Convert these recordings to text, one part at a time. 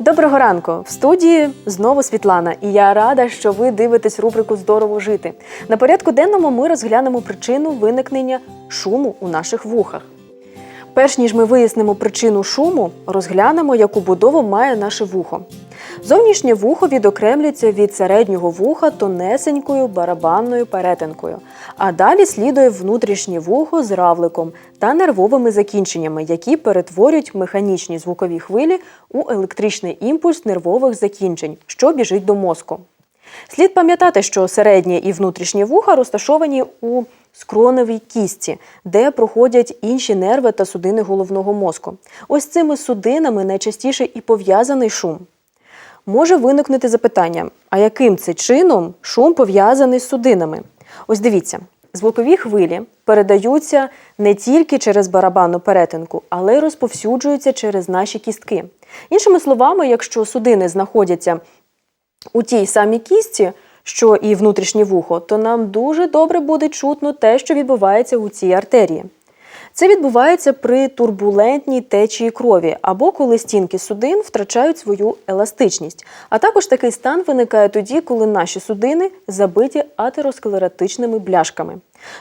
Доброго ранку! В студії знову Світлана, і я рада, що ви дивитесь рубрику Здорово жити. На порядку денному ми розглянемо причину виникнення шуму у наших вухах. Перш ніж ми вияснимо причину шуму, розглянемо, яку будову має наше вухо. Зовнішнє вухо відокремлюється від середнього вуха тонесенькою барабанною перетинкою, а далі слідує внутрішнє вухо з равликом та нервовими закінченнями, які перетворюють механічні звукові хвилі у електричний імпульс нервових закінчень, що біжить до мозку. Слід пам'ятати, що середнє і внутрішнє вуха розташовані у скроневій кістці, де проходять інші нерви та судини головного мозку. Ось цими судинами найчастіше і пов'язаний шум. Може виникнути запитання: а яким це чином шум пов'язаний з судинами? Ось дивіться, звукові хвилі передаються не тільки через барабанну перетинку, але й розповсюджуються через наші кістки. Іншими словами, якщо судини знаходяться у тій самій кістці, що і внутрішнє вухо, то нам дуже добре буде чутно те, що відбувається у цій артерії. Це відбувається при турбулентній течії крові або коли стінки судин втрачають свою еластичність. А також такий стан виникає тоді, коли наші судини забиті атеросклеротичними бляшками.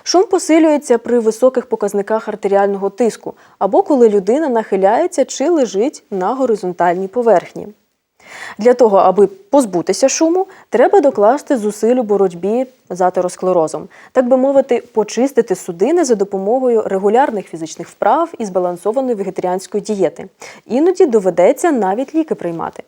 Шум посилюється при високих показниках артеріального тиску або коли людина нахиляється чи лежить на горизонтальній поверхні. Для того, аби позбутися шуму, треба докласти зусиль у боротьбі з атеросклерозом, так би мовити, почистити судини за допомогою регулярних фізичних вправ і збалансованої вегетаріанської дієти. Іноді доведеться навіть ліки приймати.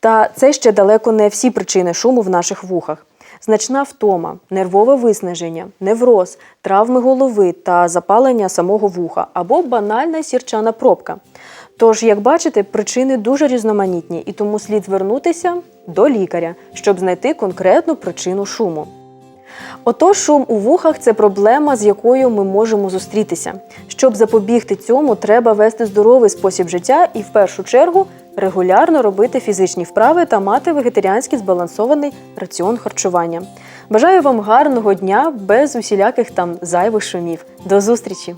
Та це ще далеко не всі причини шуму в наших вухах. Значна втома, нервове виснаження, невроз, травми голови та запалення самого вуха або банальна сірчана пробка. Тож, як бачите, причини дуже різноманітні, і тому слід звернутися до лікаря, щоб знайти конкретну причину шуму. Отож, шум у вухах це проблема, з якою ми можемо зустрітися. Щоб запобігти цьому, треба вести здоровий спосіб життя і в першу чергу регулярно робити фізичні вправи та мати вегетаріанський збалансований раціон харчування. Бажаю вам гарного дня без усіляких там зайвих шумів. До зустрічі!